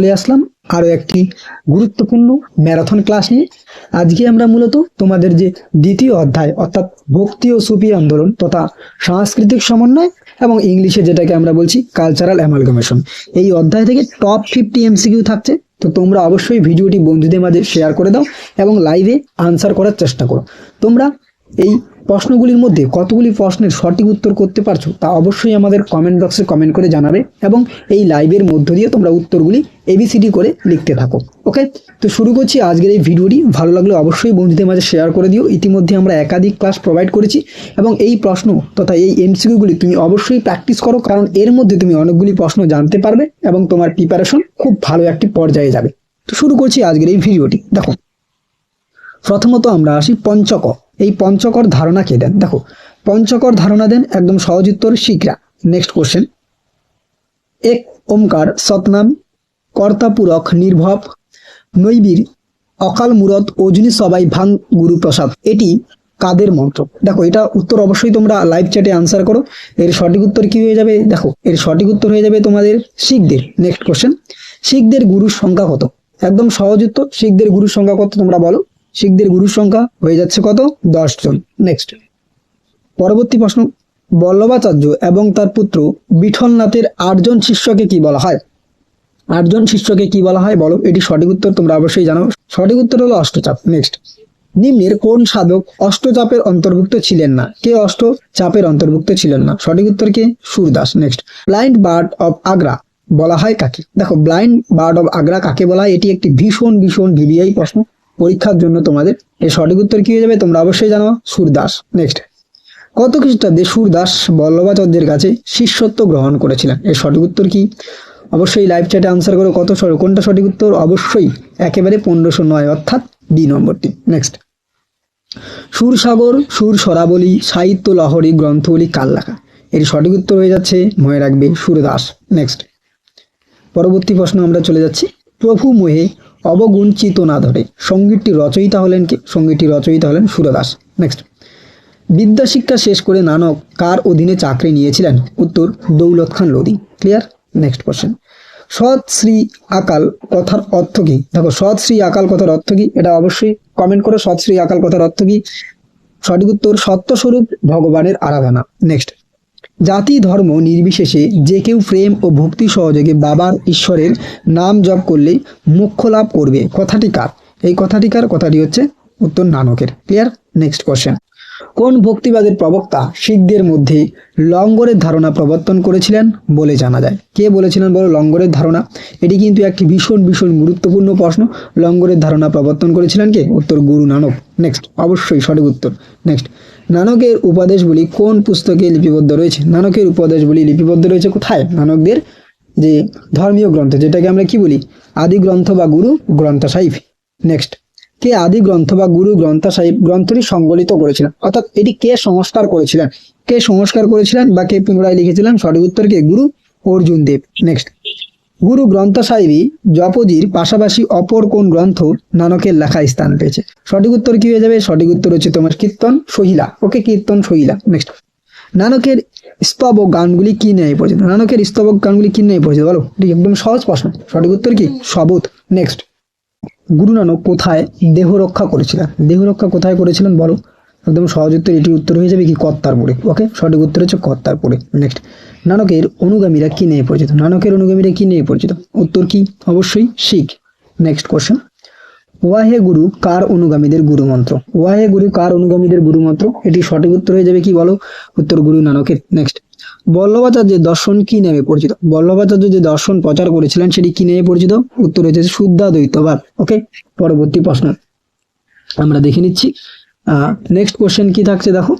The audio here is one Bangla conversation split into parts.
চলে আসলাম আরও একটি গুরুত্বপূর্ণ ম্যারাথন ক্লাস নিয়ে। আজকে আমরা মূলত তোমাদের যে দ্বিতীয় অধ্যায়, অর্থাৎ ভক্তি ও সুফি আন্দোলন তথা সাংস্কৃতিক সমন্বয় এবং ইংলিশে যেটাকে আমরা বলছি কালচারাল অ্যামালগামেশন এই অধ্যায় থেকে টপ ফিফটি এমসিকিউ থাকছে, তো তোমরা অবশ্যই ভিডিওটি বন্ধুদের মাঝে শেয়ার করে দাও এবং লাইভে আনসার করার চেষ্টা করো। তোমরা এই প্রশ্নগুলির মধ্যে কতগুলি প্রশ্নের সঠিক উত্তর করতে পারছ তা অবশ্যই আমাদের কমেন্ট বক্সে কমেন্ট করে জানাবে এবং এই লাইভের মধ্য দিয়ে তোমরা উত্তরগুলি এবিসিডি করে লিখতে থাকো। ওকে তো শুরু করছি আজকের এই ভিডিওটি ভালো লাগলে অবশ্যই বন্ধুদের মাঝে শেয়ার করে দিও। ইতিমধ্যে আমরা একাধিক ক্লাস প্রোভাইড করেছি এবং এই প্রশ্ন তথা এই এমসিকিউগুলি তুমি অবশ্যই প্র্যাকটিস করো কারণ এর মধ্যে তুমি অনেকগুলি প্রশ্ন জানতে পারবে এবং তোমার প্রিপারেশন খুব ভালো একটি পর্যায়ে যাবে। তো শুরু করছি আজকের এই ভিডিওটি দেখো। প্রথমত আমরা আসি পঞ্চক। এই পঞ্চকর ধারণা কে দেন? দেখো, পঞ্চকর ধারণা দেন একদম সহজ উত্তর শিখরা। নেক্সট কোশ্চেন এক ওমকার সতনাম কর্তাপূরক নির্ভব, নৈবীর, অকাল মূরত, অজনী সবাই ভাং গুরু প্রসাদ। এটি কাদের মন্ত্র? দেখো, এটা উত্তর অবশ্যই তোমরা লাইভ চ্যাটে আনসার করো। এর সঠিক উত্তর কি হয়ে যাবে? দেখো, এর সঠিক উত্তর হয়ে যাবে তোমাদের শিখদের। নেক্সট কোশ্চেন শিখদের গুরুর সংখ্যা কত? একদম সহজ উত্তর শিখদের গুরুর সংখ্যা কত তোমরা বলো? শিখদের গুরুর সংখ্যা হয়ে যাচ্ছে কত? দশ জন। নেক্সট পরবর্তী প্রশ্ন। বল্লভাচার্য এবং তার পুত্র বিঠলনাথের আটজন শিষ্যকে কি বলা হয়? আটজন শিষ্যকে কি বলা হয়? বলো, এটি সঠিক উত্তর তোমরা অবশ্যই জানো সঠিক উত্তর হলো অষ্টচাপ। নেক্সট নিম্নের কোন সাধক অষ্টচাপের অন্তর্ভুক্ত ছিলেন না? কে অষ্ট চাপের অন্তর্ভুক্ত ছিলেন না? সঠিক উত্তর কে? Surdas. Next blind bard of Agra বলা হয় কাকে? দেখো ব্লাইন্ড বার্ড অফ আগ্রা কাকে বলা হয়? এটি একটি ভীষণ ভীষণ ভিভিআই প্রশ্ন। পরীক্ষার জন্য তোমাদের এর সঠিক উত্তর কি হয়ে যাবে তোমরা অবশ্যই জানো সুরদাস। নেক্সট কত খ্রিস্টাব্দে সুরদাস বল্লভাচার্যের কাছে শিষ্যত্ব গ্রহণ করেছিলেন। এর সঠিক উত্তর কি? অবশ্যই লাইভ চ্যাটে আনসার করো কত কোনটা সঠিক উত্তর? অবশ্যই একেবারে পনেরোশো নয়, অর্থাৎ ডি নম্বরটি। নেক্সট সুরসাগর সুর সরাবলী সাহিত্য লহরী, গ্রন্থগুলি কাল লেখা? এর সঠিক উত্তর হয়ে যাচ্ছে, মনে রাখবে সুরদাস। নেক্সট পরবর্তী প্রশ্ন আমরা চলে যাচ্ছি। প্রভু মোহে অবগুণ চিত না ধরে। সঙ্গীতটি রচয়িতা হলেন কে? সঙ্গীতটি রচয়িতা হলেন সুরদাস নেক্সট বিদ্যা শিক্ষা শেষ করে নানক কার অধীনে চাকরি নিয়েছিলেন? উত্তর, Daulat Khan Lodi clear next question Sat Shri Akal কথার অর্থ কি? দেখো, সৎ শ্রী আকাল কথার অর্থ কি? এটা অবশ্যই কমেন্ট করো সৎ শ্রী আকাল কথার অর্থ কি? সঠিক উত্তর, সত্যস্বরূপ ভগবানের আরাধনা। নেক্সট জাতি, ধর্ম নির্বিশেষে যে কেউ প্রেম ও ভক্তি সহযোগে বাবার ঈশ্বরের নাম জপ করলে মুখ্য লাভ করবে। কথাটি কার? এই কথাটি কার? কথাটি হচ্ছে উত্তর নানকের। ক্লিয়ার নেক্সট কোশ্চেন কোন ভক্তিবাদের প্রবক্তা শিখদের মধ্যে লঙ্গরের ধারণা প্রবর্তন করেছিলেন বলে জানা যায়। কে বলেছিলেন বলো? লঙ্গরের ধারণা। এটি কিন্তু একটি ভীষণ ভীষণ গুরুত্বপূর্ণ প্রশ্ন। লঙ্গরের ধারণা প্রবর্তন করেছিলেন কে? উত্তর গুরু নানক। নেক্সট অবশ্যই সঠিক উত্তর। নেক্সট নানকের উপদেশগুলি কোন পুস্তকে লিপিবদ্ধ রয়েছে? নানকের উপদেশগুলি লিপিবদ্ধ রয়েছে কোথায়? নানকদের যে ধর্মীয় গ্রন্থ, যেটাকে আমরা কি বলি? আদি গ্রন্থ বা গুরু গ্রন্থ সাহিব। নেক্সট কে আদি গ্রন্থ বা গুরু গ্রন্থ সাহিব গ্রন্থটি সংবলিত করেছিলেন? অর্থাৎ এটি কে সংস্কার করেছিলেন? কে সংস্কার করেছিলেন বা কে পুনরায় লিখেছিলেন? সঠিক উত্তর কে? গুরু অর্জুন দেব। নেক্সট গুরু গ্রন্থ সাহিবই জপজির পাশাপাশি অপর কোন গ্রন্থ নানকের লেখা স্থান পেয়েছে? সঠিক উত্তর কি হয়ে যাবে? সঠিক উত্তর হচ্ছে তোমার কীর্তন সহিলা। ওকে, কীর্তন সহিলা। নেক্সট নানকের স্তবক গানগুলি কি নিয়ে পরিচিত? নানকের স্তবক গানগুলি কি নিয়ে পরিচিত? বলো, এটি একদম সহজ প্রশ্ন। সঠিক উত্তর কি? সবুত। নেক্সট গুরু নানক কোথায় দেহ রক্ষা করেছিলেন? দেহ রক্ষা কোথায় করেছিলেন বলো? একদম সহজ উত্তর এটির উত্তর হয়ে যাবে কি কর্তারপুরে ওকে সঠিক উত্তর হচ্ছে কর্তারপুরে নেক্সট নানকের অনুগামীরা কি নিয়ে পরিচিত? নানকের অনুগামীরা কি নিয়ে পরিচিত? উত্তর কি? অবশ্যই শিখ। নেক্সট কোশ্চেন ওয়াহে গুরু কার অনুগামীদের গুরু মন্ত্র ওয়াহে গুরু কার অনুগামীদের গুরু মন্ত্র এটি সঠিক উত্তর হয়ে যাবে কি বলো? উত্তর গুরু নানকের। নেক্সট বল্লভাচার্যের দর্শন কি নামে পরিচিত? বল্লভাচার্য যে দর্শন প্রচার করেছিলেন, সেটি কি নামে পরিচিত? উত্তর হয়েছে শুদ্ধাদ্বৈতবাদ। ওকে পরবর্তী প্রশ্ন। আমরা দেখে নিচ্ছি। নেক্সট কোয়েশ্চেন কি থাকছে দেখো?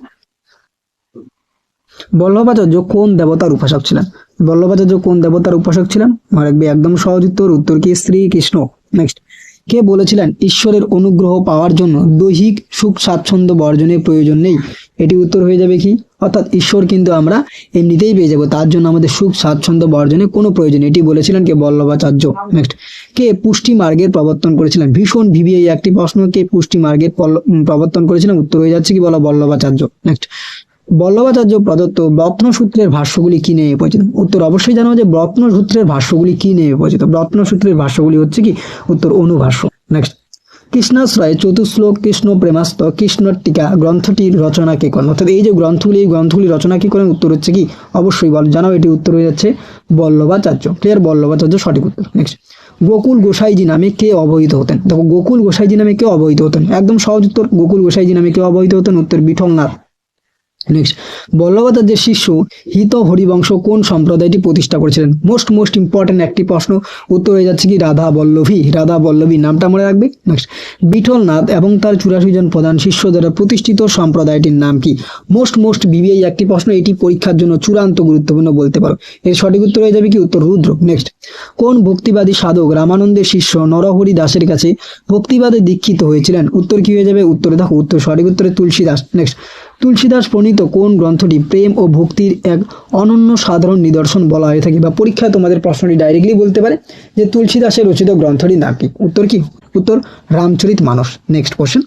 বল্লভাচার্য কোন দেবতার উপাসক ছিলেন? বল্লভাচার্য কোন দেবতার উপাসক ছিলেন? রাখবে একদম সহজ উত্তর উত্তর কি শ্রীকৃষ্ণ? নেক্সট কে বলেছিলেন ঈশ্বরের অনুগ্রহ পাওয়ার জন্য দৈহিক সুখ স্বাচ্ছন্দ্য বর্জনের প্রয়োজন নেই? এটি উত্তর হয়ে যাবে কি? অর্থাৎ ঈশ্বর কিন্তু আমরা এমনিতেই পেয়ে যাব, তার জন্য আমাদের সুখ স্বাচ্ছন্দ্য বর্জনের কোনো প্রয়োজন। এটি বলেছিলেন কে? বল্লভাচার্য। নেক্সট কে পুষ্টি মার্গের প্রবর্তন করেছিলেন? ভীষণ ভিভিআই একটি প্রশ্ন, কে পুষ্টি মার্গের প্রবর্তন করেছিলেন? উত্তর হয়ে যাচ্ছে কি বলো? বল্লভাচার্য। নেক্সট বল্লভাচার্য প্রদত্ত রত্নসূত্রের ভাষ্যগুলি কি নিয়ে পরিচিত উত্তর অবশ্যই জানো যে রত্নসূত্রের ভাষ্যগুলি কি নিয়ে পরিচিত রত্নসূত্রের ভাষ্যগুলি হচ্ছে কি? উত্তর অনুভাষ্য। নেক্সট কৃষ্ণাশ্রয়, চতুশ্লোক, কৃষ্ণ প্রেমাস্ত কৃষ্ণ টিকা গ্রন্থটির রচনা কে করেন? অর্থাৎ এই যে গ্রন্থগুলি, এই গ্রন্থগুলি রচনা কি করেন? উত্তর হচ্ছে কি? অবশ্যই বল জানাও, এটি উত্তর হয়ে যাচ্ছে বল্লভাচার্য। ক্লিয়ার বল্লভাচার্য সঠিক উত্তর। নেক্সট গোকুল গোসাইজি নামে কে অবহিত হতেন? দেখো, গোকুল গোসাইজি নামে কে অবহিত হতেন? একদম সহজ উত্তর, গোকুল গোসাইজি নামে কে অবহিত হতেন? উত্তর বিঠলনাথ নেক্সট বল্লভাচার্যের শিষ্য হিত হরিবংশ কোন সম্প্রদায়টি প্রতিষ্ঠা করেছিলেন? মোস্ট মোস্ট ইম্পর্টেন্ট একটি প্রশ্ন, উত্তর হয়ে যাচ্ছে কি রাধা বল্লভী। রাধা বল্লভী নামটা মনে রাখবে? নেক্সট বিঠলনাথ এবং তার চুরাশি জন প্রধান শিষ্য দ্বারা প্রতিষ্ঠিত সম্প্রদায়টির নাম কি? মোস্ট মোস্ট বিবিআই একটি প্রশ্ন, এটি পরীক্ষার জন্য চূড়ান্ত গুরুত্বপূর্ণ বলতে পারো। এর সঠিক উত্তর হয়ে যাবে কি? উত্তর রুদ্র। নেক্সট কোন ভক্তিবাদী সাধক রামানন্দের শিষ্য নরহরি দাসের কাছে ভক্তিবাদে দীক্ষিত হয়েছিলেন? উত্তর কি হয়ে যাবে? উত্তরে দেখো, উত্তর সঠিক উত্তরে তুলসী দাস। নেক্সট তুলসীদাস প্রণীত কোন গ্রন্থটি প্রেম ও ভক্তির এক অনন্য সাধারণ নিদর্শন বলা হয়ে থাকে বা পরীক্ষায় তোমাদের প্রশ্নটি ডাইরেক্টলি বলতে পারে যে তুলসীদাসের রচিত গ্রন্থটি না কি? উত্তর কি? উত্তর, রামচরিত মানস। নেক্সট কোশ্চেন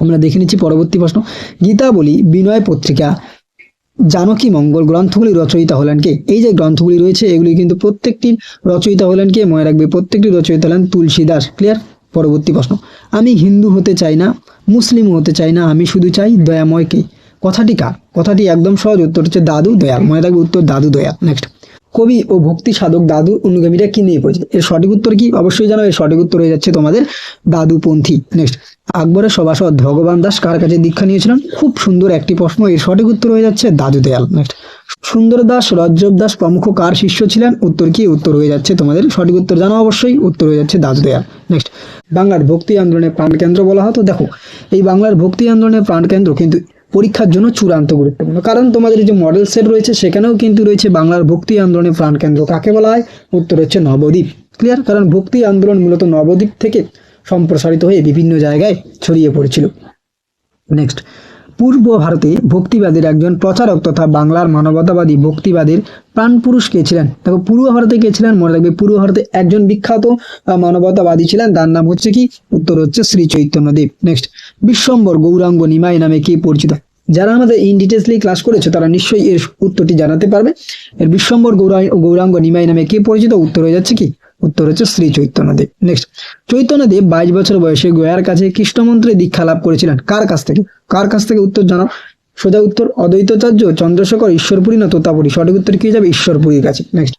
আমরা দেখে নিচ্ছি পরবর্তী প্রশ্ন। গীতাবলী, বিনয় পত্রিকা, জানকী মঙ্গল গ্রন্থগুলি রচয়িতা হলেন কে? এই যে গ্রন্থগুলি রয়েছে, এগুলি কিন্তু প্রত্যেকটি রচয়িতা হলেন কে? মনে রাখবে, প্রত্যেকটি রচয়িতা হলেন তুলসী দাস ক্লিয়ার পরবর্তী প্রশ্ন। আমি হিন্দু হতে চাই না মুসলিম হতে চাই না, আমি শুধু চাই দয়াময়কে। কথাটি কার? কথাটি একদম সহজ, উত্তর হচ্ছে দাদু দয়াল। মনে রাখবে উত্তর দাদু দয়াল। নেক্সট কবি ও ভক্তি সাধক দাদুর অনুগামীরা কি নিয়ে পড়েছে এর সঠিক উত্তর কি? অবশ্যই জানো, এর সঠিক উত্তর হয়ে যাচ্ছে তোমাদের দাদুপন্থী। নেক্সট আকবরের সভাসদ ভগবান দাস কার কাছে দীক্ষা নিয়েছিলেন খুব সুন্দর একটি প্রশ্ন, এর সঠিক উত্তর হয়ে যাচ্ছে দাদু দয়াল। নেক্সট সুন্দর দাস, রজ্জব দাস প্রমুখ কার শিষ্য ছিলেন? উত্তর কি? উত্তর হয়ে যাচ্ছে তোমাদের সঠিক উত্তর জানো অবশ্যই, উত্তর হয়ে যাচ্ছে দাদু দয়াল। নেক্সট বাংলার ভক্তি আন্দোলনের প্রাণকেন্দ্র বলা হতো। দেখো, এই বাংলার ভক্তি আন্দোলনের প্রাণকেন্দ্র কিন্তু পরীক্ষার জন্য চূড়ান্ত গুরুত্বপূর্ণ। কারণ তোমাদের যে মডেল সেট রয়েছে, সেখানেও কিন্তু রয়েছে বাংলার ভক্তি আন্দোলনের প্রাণকেন্দ্র কাকে বলা হয়? উত্তর হচ্ছে নবদ্বীপ। ক্লিয়ার কারণ ভক্তি আন্দোলন মূলত নবদ্বীপ থেকে সম্প্রসারিত হয়ে বিভিন্ন জায়গায় ছড়িয়ে পড়েছিল। নেক্সট পূর্ব ভারতে ভক্তিবাদের একজন প্রচারক তথা বাংলার মানবতাবাদী ভক্তিবাদের প্রাণপুরুষ কে ছিলেন? দেখো, পূর্ব ভারতে কে ছিলেন? মনে রাখবে, পূর্ব ভারতে একজন বিখ্যাত মানবতাবাদী ছিলেন। তার নাম হচ্ছে কি? উত্তর হচ্ছে শ্রী চৈতন্যদেব। নেক্সট বিশ্বম্বর গৌরাঙ্গ নিমাই নামে কে পরিচিত? যারা আমাদের ইন ডিটেলসলি ক্লাস করেছে, তারা নিশ্চয়ই এর উত্তরটি জানাতে পারবে। এর বিশ্বম্বর গৌরা- গৌরাঙ্গ নিমাই নামে কে পরিচিত? উত্তর হয়ে যাচ্ছে কি? উত্তর হচ্ছে শ্রী চৈতন্যদেব। নেক্সট চৈতন্যদেব বাইশ বছর বয়সে গয়ার কাছে কৃষ্ণমন্ত্রে দীক্ষা লাভ করেছিলেন। কার কাছ থেকে? কার কাছ থেকে উত্তর জানাও সোজা উত্তর, অদ্বৈতাচার্য চন্দ্রশেখর ঈশ্বরপুরী না তোতাপুরী? সঠিক উত্তর কি যাবে? ঈশ্বরপুরীর কাছে। নেক্সট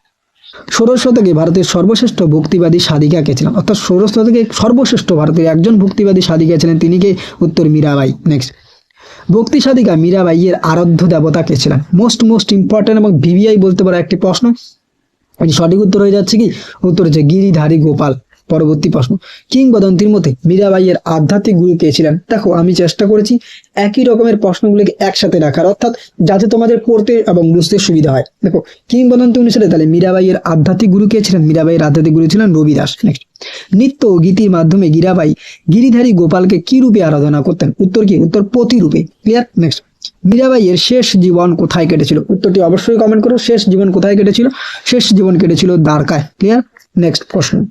ষোড়শ শতকে ভারতের সর্বশ্রেষ্ঠ ভক্তিবাদী সাধিকা কে ছিলেন? অর্থাৎ ষোড়শ শতকে সর্বশ্রেষ্ঠ ভারতের একজন ভক্তিবাদী সাধিকা ছিলেন তিনি কে? উত্তর মীরাবাই। নেক্সট ভক্তি সাধিকা মীরাবাইয়ের আরাধ্য দেবতা কে ছিলেন? মোস্ট মোস্ট ইম্পর্টেন্ট এবং ভিভিআই বলতে পারো একটি প্রশ্ন। সঠিক উত্তর হয়ে যাচ্ছে কি? উত্তর হচ্ছে গিরিধারী গোপাল, পরবর্তী প্রশ্ন। কিংবদন্তির মতে মীরাবাইয়ের আধ্যাত্মিক গুরু কে ছিলেন? দেখো, আমি চেষ্টা করেছি একই রকমের প্রশ্নগুলিকে একসাথে রাখার, অর্থাৎ যাতে তোমাদের পড়তে এবং বুঝতে সুবিধা হয়। দেখো, কিংবদন্তি অনুসারে তাহলে মীরাবাইয়ের আধ্যাত্মিক গুরু কে ছিলেন? মীরাবাইয়ের আধ্যাত্মিক গুরু ছিলেন রবিদাস। নেক্সট নিত্য ও গীতির মাধ্যমে গিরাবাই গিরিধারী গোপালকে কি রূপে আরাধনা করতেন? উত্তর কি? উত্তর প্রতিরূপে। ক্লিয়ার নেক্সট মীরাবাইয়ের শেষ জীবন কোথায় কেটেছিল? উত্তরটি অবশ্যই কমেন্ট করো। শেষ জীবন কোথায় কেটেছিল? শেষ জীবন কেটেছিল দ্বারকায়। ক্লিয়ার নেক্সট প্রশ্ন।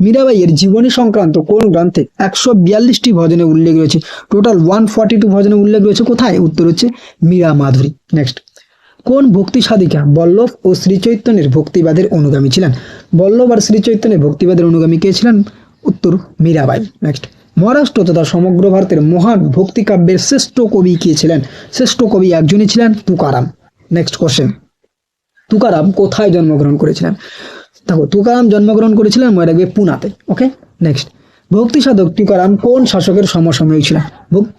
মীরাবাইয়ের জীবনী সংক্রান্ত কোন গ্রন্থে একশো বিয়াল্লিশটি ভজনে উল্লেখ রয়েছে? টোটাল ওয়ান ফর্টি টু ভজনে উল্লেখ রয়েছে। কোথায়? উত্তর হচ্ছে মীরা মাধুরী। নেক্সট কোন ভক্তি সাধিকা বল্লভ ও শ্রীচৈতন্যের ভক্তিবাদের অনুগামী ছিলেন? বল্লভ আর শ্রীচৈতন্যের ভক্তিবাদের অনুগামী কে ছিলেন? উত্তর মীরাবাই। নেক্সট মহারাষ্ট্র তথা সমগ্র ভারতের মহান ভক্তি কাব্যের শ্রেষ্ঠ কবি কে ছিলেন? শ্রেষ্ঠ কবি একজনই ছিলেন তুকারাম। নেক্সট কোশ্চেন তুকারাম কোথায় জন্মগ্রহণ করেছিলেন? দেখো, তুকারাম জন্মগ্রহণ করেছিলেন মনে রাখবে পুনাতে ওকে নেক্সট ভক্তি সাধক তুকারাম কোন শাসকের সমসাময়িক ছিলেন?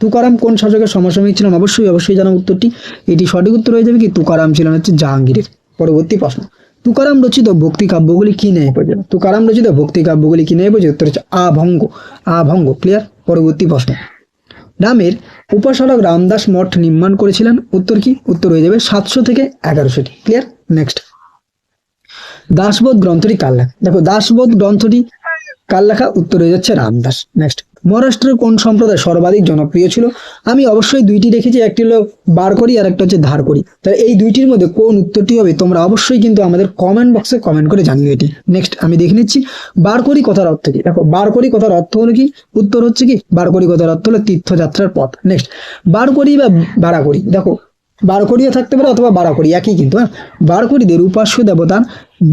তুকারাম কোন শাসকের সমসাময়িক ছিলেন? অবশ্যই অবশ্যই জানা উত্তরটি, এটি সঠিক উত্তর হয়ে যাবে কি তুকারাম ছিলেন হচ্ছে জাহাঙ্গীরের। পরবর্তী প্রশ্ন। তুকারাম রচিত ভক্তি কাব্যগুলি কি নেই? পর্যন্ত তুকারাম রচিত ভক্তি কাব্যগুলি কি নেই পর্যন্ত উত্তর হচ্ছে আভঙ্গ আভঙ্গ। ক্লিয়ার পরবর্তী প্রশ্ন। রামের উপাসক রামদাস মঠ নির্মাণ করেছিলেন। উত্তর কি? উত্তর হয়ে যাবে সাতশো থেকে এগারোশোটি। ক্লিয়ার নেক্সট দাসবোধ গ্রন্থটি কার লেখা? দেখো দাসবোধ গ্রন্থটি কার লেখা? উত্তর হয়ে যাচ্ছে রামদাস। নেক্সট মহারাষ্ট্রের কোন সম্প্রদায় সর্বাধিক জনপ্রিয় ছিল? আমি অবশ্যই দুইটি রেখেছি একটি হলো বার করি আর একটা হচ্ছে ধার করি। তাহলে এই দুইটির মধ্যে কোন উত্তরটি হবে তোমরা অবশ্যই কিন্তু আমাদের কমেন্ট বক্সে কমেন্ট করে জানিও এটি। নেক্সট আমি দেখে নিচ্ছি বার করি কথার অর্থ কি? দেখো, বার করি কথার অর্থ হলো কি? উত্তর হচ্ছে কি? বার করি কথার অর্থ হলো তীর্থযাত্রার পথ। নেক্সট বার করি বা ভাড়া করি? দেখো বারকরিও থাকতে পারে অথবা বারাকরি একই কিন্তু হ্যাঁ? বারকরিদের উপাস্য দেবতার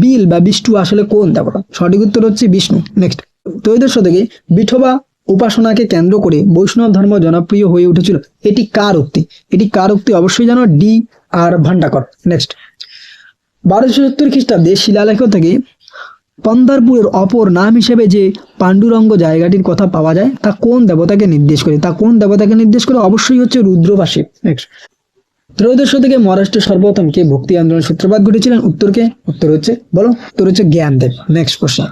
বিল বা বিষ্ণু আসলে কোন দেবতা? সঠিক উত্তর হচ্ছে বিষ্ণু। নেক্সট ত্রয়োদশ শতকে বিঠোবা উপাসনাকে কেন্দ্র করে বৈষ্ণব ধর্ম জনপ্রিয় হয়ে উঠেছিল। এটি কার উক্তি? এটি কার উক্তি? অবশ্যই জানো, ডি আর ভান্ডাকর। নেক্সট বারোশো সত্তর খ্রিস্টাব্দে শিলালেখ থেকে পন্দারপুরের অপর নাম হিসেবে যে পাণ্ডুরঙ্গ জায়গাটির কথা পাওয়া যায়, তা কোন দেবতাকে নির্দেশ করে? তা কোন দেবতাকে নির্দেশ করে? অবশ্যই হচ্ছে রুদ্রবাসী নেক্সট ত্রয়োদশ শতকে মহারাষ্ট্রের সর্বপ্রথম কে ভক্তি আন্দোলন সূত্রপাত ঘটেছিলেন? উত্তরকে উত্তর হচ্ছে, বলো, উত্তর হচ্ছে জ্ঞানদেব। নেক্সট কোশ্চেন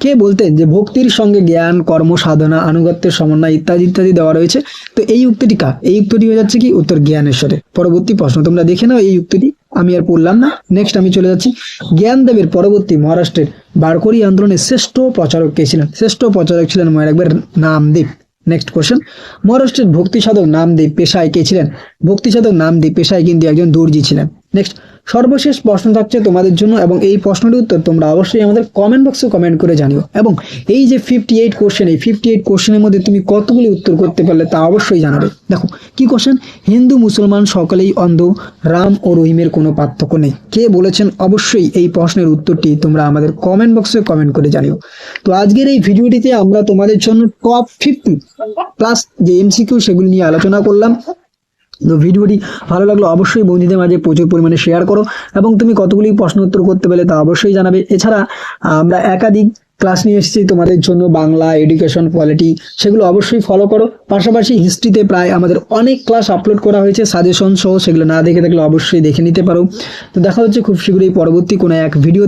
কে বলতেন যে ভক্তির সঙ্গে জ্ঞান, কর্ম, সাধনা, আনুগত্যের সমন্বয় ইত্যাদি ইত্যাদি দেওয়া রয়েছে? তো এই উক্তিটি কা এই উক্তিটি হয়ে যাচ্ছে কি? উত্তর জ্ঞানেশ্বরের। পরবর্তী প্রশ্ন, তোমরা দেখে নাও এই উক্তিটি। আমি আর পড়লাম না। নেক্সট আমি চলে যাচ্ছি। জ্ঞানদেবের পরবর্তী মহারাষ্ট্রের বারকরি আন্দোলনের শ্রেষ্ঠ প্রচারক কে ছিলেন? শ্রেষ্ঠ প্রচারক ছিলেন মনে রাখবেন নামদেব। নেক্সট কোশ্চেন মহারাষ্ট্রের ভক্তি সাধক নামদেব পেশায় কে ছিলেন? ভক্তি সাধক নামদেব পেশায় কিন্তু একজন দর্জি ছিলেন। নেক্সট সর্বশেষ প্রশ্ন থাকছে তোমাদের জন্য এবং এই প্রশ্নটির উত্তর তোমরা অবশ্যই আমাদের কমেন্ট বক্সে কমেন্ট করে জানিও। এবং এই যে ফিফটি এইট কোশ্চেন এই ফিফটি এইট কোশ্চেনের মধ্যে তুমি কতগুলি উত্তর করতে পারলে তা অবশ্যই জানাবে। দেখো, কি কোশ্চেন হিন্দু, মুসলমান সকলেই অন্ধ, রাম ও রহিমের কোনো পার্থক্য নেই। কে বলেছেন? অবশ্যই এই প্রশ্নের উত্তরটি তোমরা আমাদের কমেন্ট বক্সে কমেন্ট করে জানিও। তো আজকের এই ভিডিওটিতে আমরা তোমাদের জন্য টপ ফিফটি প্লাস যে এমসিকিউ সেগুলি নিয়ে আলোচনা করলাম। তো ভিডিওটি ভালো লাগল অবশ্যই বন্ধুদের মাঝে প্রচুর পরিমাণে শেয়ার করো এবং তুমি কতগুলি প্রশ্ন উত্তর করতে পারলে তা অবশ্যই জানাবে। এছাড়া আমরা একাধিক ক্লাস নিয়ে এসেছি তোমাদের জন্য বাংলা এডুকেশন কোয়ালিটি সেগুলো অবশ্যই ফলো করো। পাশাপাশি হিস্ট্রিতে প্রায় আমাদের অনেক ক্লাস আপলোড করা হয়েছে সাজেশন সহ সেগুলো না দেখে থাকলে অবশ্যই দেখে নিতে পারো। তো দেখা হচ্ছে খুব শীঘ্রই পরবর্তী কোনো এক ভিডিও